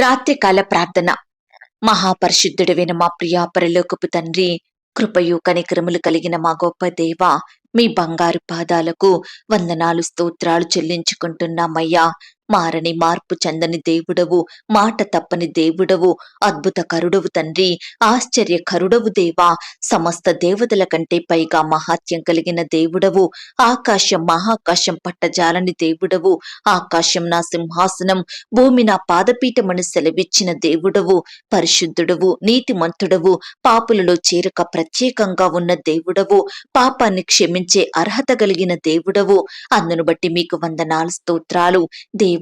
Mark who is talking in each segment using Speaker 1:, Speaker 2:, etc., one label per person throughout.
Speaker 1: రాత్రికాల ప్రార్థన. మహాపరిశుద్ధుడైన మా ప్రియా పరలోకపు తండ్రి కృపయు కనికరములు కలిగిన మా గొప్ప దేవ మీ బంగారు పాదాలకు వందనాలు స్తోత్రాలు చెల్లించుకుంటున్నామయ్యా. మారని మార్పు చెందని దేవుడవు మాట తప్పని దేవుడవు అద్భుత కరుడవు తండ్రి ఆశ్చర్య కరుడవు దేవా సమస్త దేవతల కంటే పైగా మహాత్యం కలిగిన దేవుడవు ఆకాశం మహాకాశం పట్టజాలని దేవుడవు ఆకాశం నా సింహాసనం భూమి నా పాదపీఠమని సెలవిచ్చిన దేవుడవు పరిశుద్ధుడవు నీతిమంతుడవు పాపులలో చేరక ప్రత్యేకంగా ఉన్న దేవుడవు పాపాన్ని క్షమించే అర్హత కలిగిన దేవుడవు అందును బట్టి మీకు వందనాలు స్తోత్రాలు దేవు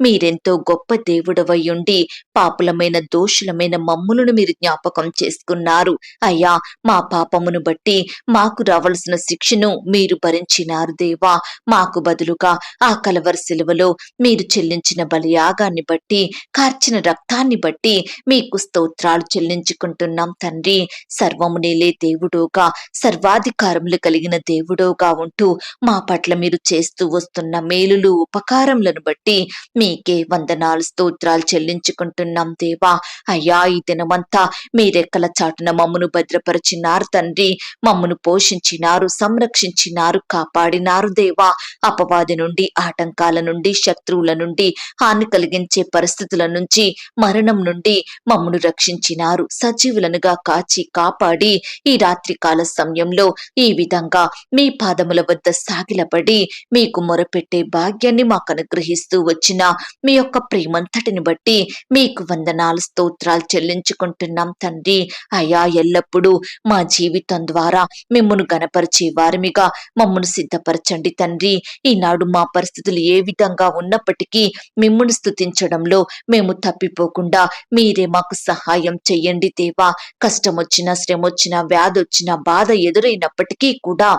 Speaker 1: మీరెంతో గొప్ప దేవుడవయ్యుండి పాపులమైన దోషులమైన మమ్ములను మీరు జ్ఞాపకం చేసుకున్నారు. అయ్యా మా పాపమును బట్టి మాకు రావలసిన శిక్షను మీరు భరించినారు దేవా. మాకు బదులుగా ఆ కలవరి సెలవులో మీరు చెల్లించిన బలియాగాన్ని బట్టి కార్చిన రక్తాన్ని బట్టి మీకు స్తోత్రాలు చెల్లించుకుంటున్నాం తండ్రి. సర్వము నేలే దేవుడుగా సర్వాధికారములు కలిగిన దేవుడోగా ఉంటూ మా పట్ల మీరు చేస్తూ వస్తున్న మేలులు ఉపకారములను బట్టి మీకే వందనాలు స్తోత్రాలు చెల్లించుకుంటున్నాం దేవా. అయ్యా ఈ దినమంతా మీరెక్కల చాటున మమ్మను భద్రపరిచినారు తండ్రి. మమ్మను పోషించినారు సంరక్షించినారు కాపాడినారు దేవా. అపవాది నుండి ఆటంకాల నుండి శత్రువుల నుండి హాని కలిగించే పరిస్థితుల నుంచి మరణం నుండి మమ్మను రక్షించినారు. సజీవులనుగా కాచి కాపాడి ఈ రాత్రికాల సమయంలో ఈ విధంగా మీ పాదముల వద్ద సాగిలపడి మీకు మొరపెట్టే భాగ్యాన్ని మాకు అనుగ్రహిస్తూ వచ్చిన మీ యొక్క ప్రేమంతటిని బట్టి మీకు వందనాలు స్తోత్రాలు చెల్లించుకుంటున్నాం తండ్రి. అయా ఎల్లప్పుడూ మా జీవితం ద్వారా మిమ్మను గనపరిచే వారిమిగా మమ్మను సిద్ధపరచండి తండ్రి. ఈనాడు మా పరిస్థితులు ఏ విధంగా ఉన్నప్పటికీ మిమ్మను స్తుతించడంలో మేము తప్పిపోకుండా మీరే మాకు సహాయం చెయ్యండి దేవా. కష్టం వచ్చినా శ్రమ వచ్చినా వ్యాధి వచ్చినా బాధ ఎదురైనప్పటికీ కూడా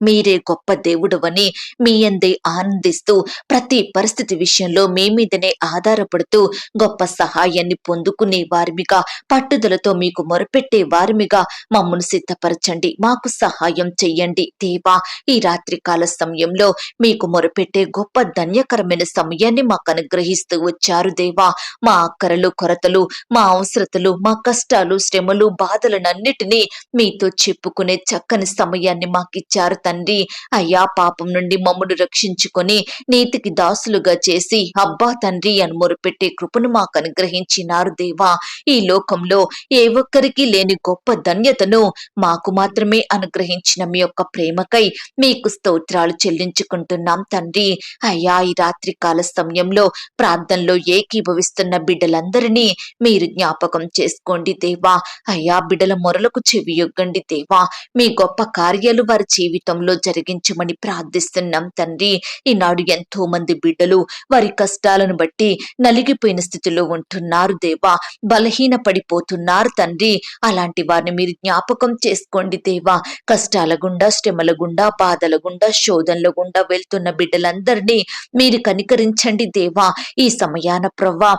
Speaker 1: మీరే గొప్ప దేవుడవని మీ అందే ఆనందిస్తూ ప్రతి పరిస్థితి విషయంలో మీ మీదనే ఆధారపడుతూ గొప్ప సహాయాన్ని పొందుకునే వారిమిగా పట్టుదలతో మీకు మొరపెట్టే వారిమిగా మమ్మను సిద్ధపరచండి. మాకు సహాయం చెయ్యండి. దేవా ఈ రాత్రికాల సమయంలో మీకు మొరపెట్టే గొప్ప ధన్యకరమైన సమయాన్ని మాకు అనుగ్రహిస్తూ వచ్చారు దేవా. మా అక్కరలు కొరతలు మా అవసరతలు మా కష్టాలు శ్రమలు బాధలనన్నిటినీ మీతో చెప్పుకునే చక్కని సమయాన్ని మాకిచ్చారు తండ్రి. అయ్యా పాపం నుండి మమ్ముడు రక్షించుకొని నీతికి దాసులుగా చేసి అబ్బా తండ్రి అని మొరుపెట్టే కృపను మాకు అనుగ్రహించినారు దేవా. ఈ లోకంలో ఏ ఒక్కరికి లేని గొప్ప ధన్యతను మాకు మాత్రమే అనుగ్రహించిన మీ యొక్క ప్రేమకై మీకు స్తోత్రాలు చెల్లించుకుంటున్నాం తండ్రి. అయ్యా ఈ రాత్రి కాల సమయంలో ప్రార్థనలో ఏకీభవిస్తున్న బిడ్డలందరినీ మీరు జ్ఞాపకం చేసుకోండి దేవా. అయ్యా బిడ్డల మొరలకు చెవియొగ్గండి దేవా. మీ గొప్ప కార్యాలు వారి జీవితం జీవితంలో జరిగించమని ప్రార్థిస్తున్నాం తండ్రి. ఈనాడు ఎంతో మంది బిడ్డలు వారి కష్టాలను బట్టి నలిగిపోయిన స్థితిలో ఉంటున్నారు దేవా. బలహీన పడిపోతున్నారు తండ్రి. అలాంటి వారిని మీరు జ్ఞాపకం చేసుకోండి దేవా. కష్టాల గుండా శ్రమల గుండా బాధల గుండా శోధనల గుండా వెళ్తున్న బిడ్డలందరినీ మీరు కనికరించండి దేవా. ఈ సమయాన ప్రవ్వా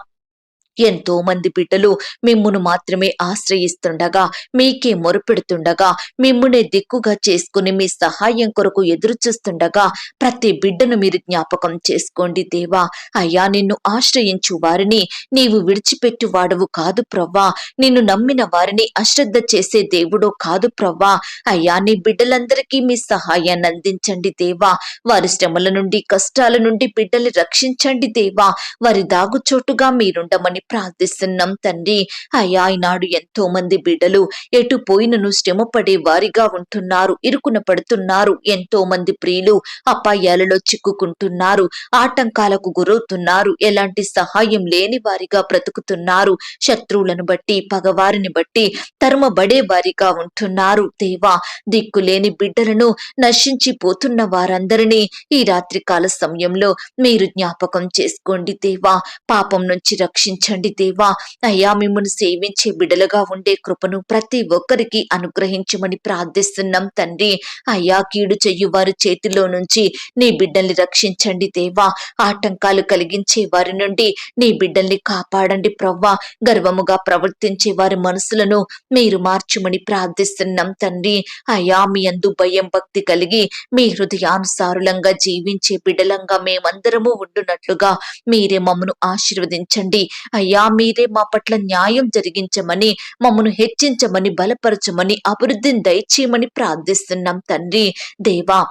Speaker 1: ఎంతో మంది బిడ్డలు మిమ్మును మాత్రమే ఆశ్రయిస్తుండగా మీకే మొరుపెడుతుండగా మిమ్మునే దిక్కుగా చేసుకుని మీ సహాయం కొరకు ఎదురు చూస్తుండగా ప్రతి బిడ్డను మీరు జ్ఞాపకం చేసుకోండి దేవా. అయ్యా నిన్ను ఆశ్రయించు వారిని నీవు విడిచిపెట్టు వాడవు కాదు ప్రవ్వా. నిన్ను నమ్మిన వారిని అశ్రద్ధ చేసే దేవుడో కాదు ప్రవ్వా. అయ్యా నీ బిడ్డలందరికీ మీ సహాయాన్ని అందించండి దేవా. వారి శ్రమల నుండి కష్టాల నుండి బిడ్డల్ని రక్షించండి దేవా. వారి దాగుచోటుగా మీరుండమని ప్రార్థిస్తున్నాం తండ్రి. అయ్యా ఈనాడు ఎంతో మంది బిడ్డలు ఎటు పోయినను శ్రమ పడే వారిగా ఉంటున్నారు ఇరుకున పడుతున్నారు. ఎంతో మంది ప్రియులు అపాయాలలో చిక్కుకుంటున్నారు ఆటంకాలకు గురవుతున్నారు. ఎలాంటి సహాయం లేని వారిగా బ్రతుకుతున్నారు. శత్రువులను బట్టి పగవారిని బట్టి తరుమబడే వారిగా ఉంటున్నారు. దేవా దిక్కులేని బిడ్డలను నశించిపోతున్న వారందరినీ ఈ రాత్రికాల సమయంలో మీరు జ్ఞాపకం చేసుకోండి దేవా. పాపం నుంచి రక్షించండి. దేవా. అయ్యా మిమ్మల్ని సేవించే బిడలుగా ఉండే కృపను ప్రతి ఒక్కరికి అనుగ్రహించమని ప్రార్థిస్తున్నాం తండ్రి. అయ్యా కీడు చెయ్యు వారి చేతిలో నుంచి నీ బిడ్డల్ని రక్షించండి దేవా. ఆటంకాలు కలిగించే వారి నుండి నీ బిడ్డల్ని కాపాడండి ప్రవ్వా. గర్వముగా ప్రవర్తించే వారి మనసులను మీరు మార్చమని ప్రార్థిస్తున్నాం తండ్రి. అయ్యా మీ అందు భయం భక్తి కలిగి మీ హృదయానుసారులంగా జీవించే బిడ్డలంగా మేమందరము ఉండునట్లుగా మీరే మమ్మను ఆశీర్వదించండి. అయ్యా మీరే మా పట్ల న్యాయం జరిగించమని మమ్మను హెచ్చించమని బలపరచమని అభివృద్ధిని దయచేయమని ప్రార్థిస్తున్నాం తండ్రి. దేవా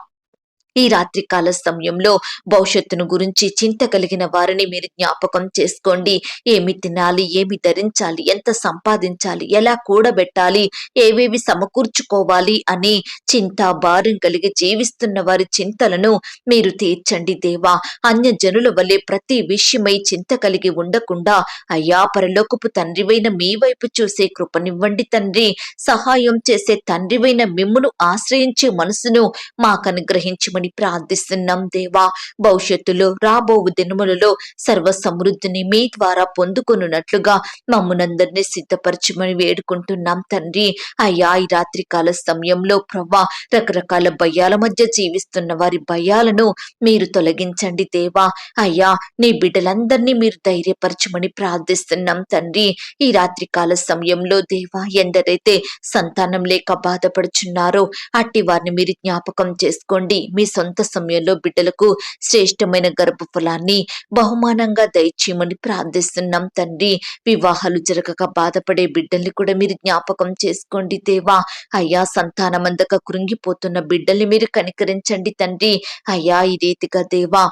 Speaker 1: ఈ రాత్రి కాల సమయంలో భవిష్యత్తును గురించి చింత కలిగిన వారిని మీరు జ్ఞాపకం చేసుకోండి. ఏమి తినాలి ఏమి ధరించాలి ఎంత సంపాదించాలి ఎలా కూడబెట్టాలి ఏవేవి సమకూర్చుకోవాలి అని చింత భారం కలిగి జీవిస్తున్న వారి చింతలను మీరు తీర్చండి దేవా. అన్య జనుల వలె ప్రతి విషయమై చింత కలిగి ఉండకుండా అయ్యా పరలోకపు తండ్రివైన మీ వైపు చూసే కృపనివ్వండి తండ్రి. సహాయం చేసే తండ్రివైన మిమ్మును ఆశ్రయించే మనసును మాకు అనుగ్రహించమని ప్రార్థిస్తున్నాం దేవా. భవిష్యత్తులో రాబో దినములలో సర్వ సమృద్ధిని మీ ద్వారా పొందుకొనున్నట్లుగా మమ్మనందరినీ సిద్ధపరచమని వేడుకుంటున్నాం తండ్రి. అయ్యా ఈ రాత్రికాల సమయంలో ప్రభా రకరకాల భయాల మధ్య జీవిస్తున్న వారి భయాలను మీరు తొలగించండి దేవా. అయ్యా నీ బిడ్డలందరినీ మీరు ధైర్యపరచమని ప్రార్థిస్తున్నాం తండ్రి. ఈ రాత్రికాల సమయంలో దేవా ఎందరైతే సంతానం లేక బాధపడుచున్నారో అట్టి వారిని మీరు జ్ఞాపకం చేసుకోండి. మీ సొంత సమయంలో బిడ్డలకు శ్రేష్టమైన గర్భఫలాన్ని బహుమానంగా దయచేయమని ప్రార్థిస్తున్నాం తండ్రి. వివాహాలు జరగక బాధపడే బిడ్డల్ని కూడా మీరు జ్ఞాపకం చేసుకోండి దేవా. అయ్యా సంతానమందక కృంగిపోతున్న బిడ్డల్ని మీరు కనికరించండి తండ్రి. అయ్యా ఈ రీతిగా దేవా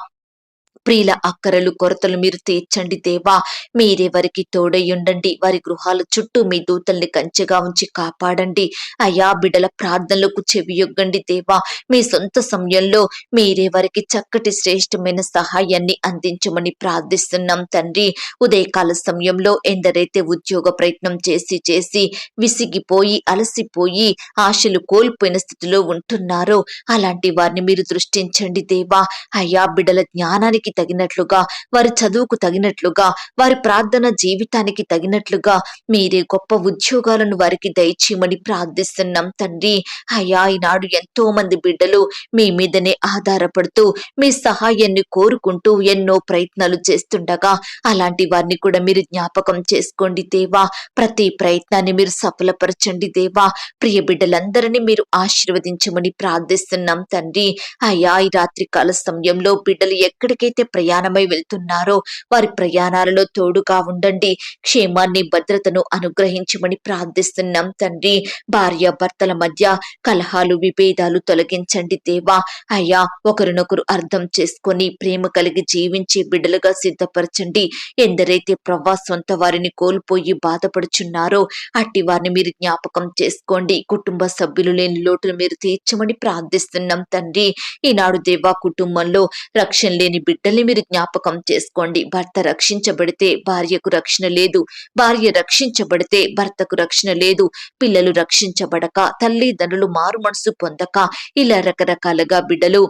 Speaker 1: ప్రియుల అక్కరలు కొరతలు మీరు తీర్చండి దేవా. మీరే వారికి తోడయ్యుండండి? వారి గృహాల చుట్టూ మీ దూతల్ని కంచెగా ఉంచి కాపాడండి. అయా బిడల ప్రార్థనలకు చెవియొగ్గండి దేవా. మీ సొంత సమయంలో మీరే వారికి చక్కటి శ్రేష్టమైన సహాయాన్ని అందించమని ప్రార్థిస్తున్నాం తండ్రి. ఉదయకాల సమయంలో ఎందరైతే ఉద్యోగ ప్రయత్నం చేసి చేసి విసిగిపోయి అలసిపోయి ఆశలు కోల్పోయిన స్థితిలో ఉంటున్నారో అలాంటి వారిని మీరు దృష్టించండి దేవా. అయా బిడల జ్ఞానానికి తగినట్లుగా వారి చదువుకు తగినట్లుగా వారి ప్రార్థన జీవితానికి తగినట్లుగా మీరే గొప్ప ఉద్యోగాలను వారికి దయచేయమని ప్రార్థిస్తున్నాం తండ్రి. అయ్యా ఈనాడు ఎంతో మంది బిడ్డలు మీ మీదనే ఆధారపడుతూ మీ సహాయాన్ని కోరుకుంటూ ఎన్నో ప్రయత్నాలు చేస్తుండగా అలాంటి వారిని కూడా మీరు జ్ఞాపకం చేసుకోండి దేవా. ప్రతి ప్రయత్నాన్ని మీరు సఫలపరచండి దేవా. ప్రియ బిడ్డలందరినీ మీరు ఆశీర్వదించమని ప్రార్థిస్తున్నాం తండ్రి. అయ్యా ఈ రాత్రి కాల సమయంలో బిడ్డలు ఎక్కడికైతే ప్రయాణమై వెళ్తున్నారో వారి ప్రయాణాలలో తోడుగా ఉండండి. క్షేమాన్ని భద్రతను అనుగ్రహించమని ప్రార్థిస్తున్నాం తండ్రి. భార్య భర్తల మధ్య కలహాలు విభేదాలు తొలగించండి దేవా. అయ్యా ఒకరినొకరు అర్థం చేసుకొని ప్రేమ కలిగి జీవించే బిడ్డలుగా సిద్ధపరచండి. ఎందరైతే ప్రవ్వా సొంత వారిని కోల్పోయి బాధపడుచున్నారో అట్టి వారిని మీరు జ్ఞాపకం చేసుకోండి. కుటుంబ సభ్యులు లేని లోటును మీరు తీర్చమని ప్రార్థిస్తున్నాం తండ్రి. ఈనాడు దేవా కుటుంబంలో రక్షణ లేని బిడ్డ బిడ్డల్ని మీరు జ్ఞాపకం చేసుకోండి. భర్త రక్షించబడితే భార్యకు రక్షణ లేదు. భార్య రక్షించబడితే భర్తకు రక్షణ లేదు. పిల్లలు రక్షించబడక తల్లిదండ్రులు మారు మనసు పొందక ఇలా రకరకాలుగా బిడ్డలు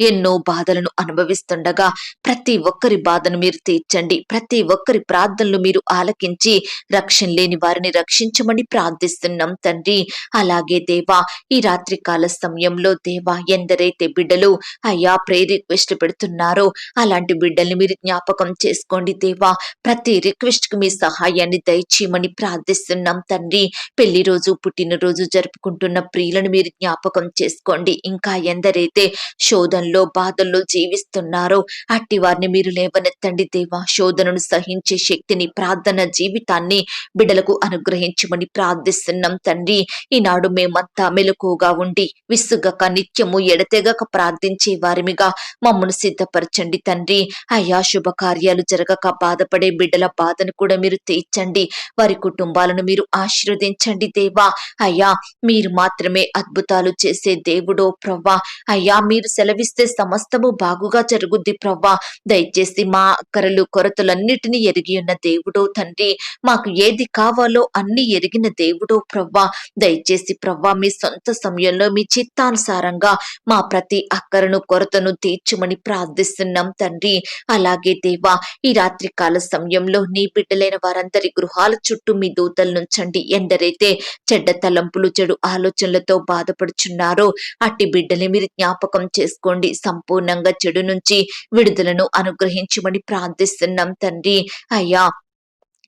Speaker 1: ఎన్నో బాధలను అనుభవిస్తుండగా ప్రతి ఒక్కరి బాధను మీరు తీర్చండి. ప్రతి ఒక్కరి ప్రార్థనలు మీరు ఆలకించి రక్షణ లేని వారిని రక్షించమని ప్రార్థిస్తున్నాం తండ్రి. అలాగే దేవా ఈ రాత్రి కాల సమయంలో దేవా ఎందరైతే బిడ్డలు అయ్యా ప్రే రిక్వెస్ట్ పెడుతున్నారో అలాంటి బిడ్డల్ని మీరు జ్ఞాపకం చేసుకోండి దేవా. ప్రతి రిక్వెస్ట్కు మీ సహాయాన్ని దయచేయమని ప్రార్థిస్తున్నాం తండ్రి. పెళ్ళి రోజు పుట్టినరోజు జరుపుకుంటున్న ప్రియులను మీరు జ్ఞాపకం చేసుకోండి. ఇంకా ఎందరైతే శోధన శోధనలో బాధల్లో జీవిస్తున్నారో. అట్టి వారిని మీరు లేవనెత్తండి దేవా. శోధనను సహించే శక్తిని ప్రార్థన జీవితాన్ని బిడ్డలకు అనుగ్రహించమని ప్రార్థిస్తున్నాం తండ్రి. ఈనాడు మేమంతా మెలకుగా ఉండి విసుగక నిత్యము ఎడతెగక ప్రార్థించే వారిమిగా మమ్మను సిద్ధపరచండి తండ్రి. అయ్యా శుభకార్యాలు జరగక బాధపడే బిడ్డల బాధను కూడా మీరు తీర్చండి. వారి కుటుంబాలను మీరు ఆశీర్వదించండి దేవా. అయ్యా మీరు మాత్రమే అద్భుతాలు చేసే దేవుడో ప్రవ్వా. అయ్యా మీరు సెలవిస్తూ సమస్తము బాగుగా జరుగుద్ది ప్రవ్వా. దయచేసి మా అక్కరలు కొరతలన్నిటినీ ఎరిగి ఉన్న దేవుడో తండ్రి మాకు ఏది కావాలో అన్ని ఎరిగిన దేవుడో ప్రవ్వా. దయచేసి ప్రవ్వా మీ సొంత సమయంలో మీ చిత్తానుసారంగా మా ప్రతి అక్కరను కొరతను తీర్చమని ప్రార్థిస్తున్నాం తండ్రి. అలాగే దేవా ఈ రాత్రి కాల సమయంలో నీ బిడ్డలైన వారందరి గృహాల చుట్టూ మీ దూతలు నుంచండి. ఎందరైతే చెడ్డ తలంపులు చెడు ఆలోచనలతో బాధపడుచున్నారో అట్టి బిడ్డని మీరు జ్ఞాపకం చేసుకోండి. సంపూర్ణంగా చెడు నుంచి విడుదలను అనుగ్రహించమని ప్రార్థిస్తున్నాం తండ్రి. అయ్యా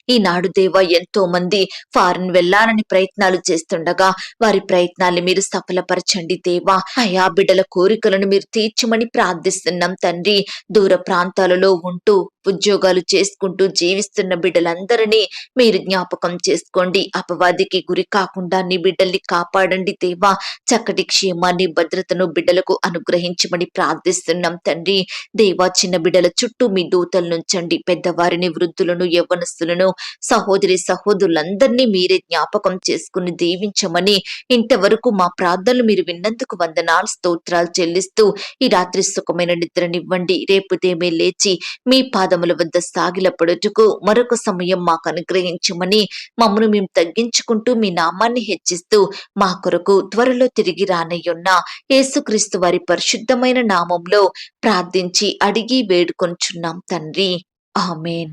Speaker 1: ఈనాడు దేవా ఎంతో మంది ఫారెన్ వెళ్ళాలని ప్రయత్నాలు చేస్తుండగా వారి ప్రయత్నాల్ని మీరు సఫలపరచండి దేవా. అయా బిడ్డల కోరికలను మీరు తీర్చమని ప్రార్థిస్తున్నాం తండ్రి. దూర ప్రాంతాలలో ఉంటూ ఉద్యోగాలు చేసుకుంటూ జీవిస్తున్న బిడ్డలందరినీ మీరు జ్ఞాపకం చేసుకోండి. అపవాదికి గురి కాకుండా నీ బిడ్డల్ని కాపాడండి దేవా. చక్కటి క్షేమాన్ని భద్రతను బిడ్డలకు అనుగ్రహించమని ప్రార్థిస్తున్నాం తండ్రి. దేవా చిన్న బిడ్డల చుట్టూ మీ దూతలు నుంచండి పెద్దవారిని వృద్ధులను యవ్వనస్తులను సహోదరి సహోదరులందరినీ మీరే జ్ఞాపకం చేసుకుని దీవించమని ఇంతవరకు మా ప్రార్థనలు మీరు విన్నందుకు వందనాలు స్తోత్రాలు చెల్లిస్తూ ఈ రాత్రి సుఖమైన నిద్రనివ్వండి. రేపు దేమే లేచి మీ పాదముల వద్ద సాగిలపడుటకు మరొక సమయం మాకు అనుగ్రహించమని మమ్మను మేము తగ్గించుకుంటూ మీ నామాన్ని హెచ్చిస్తూ మా కొరకు త్వరలో తిరిగి రానయ్యున్న యేసుక్రీస్తు వారి పరిశుద్ధమైన నామంలో ప్రార్థించి అడిగి వేడుకొంచున్నాం తండ్రి. ఆమెన్.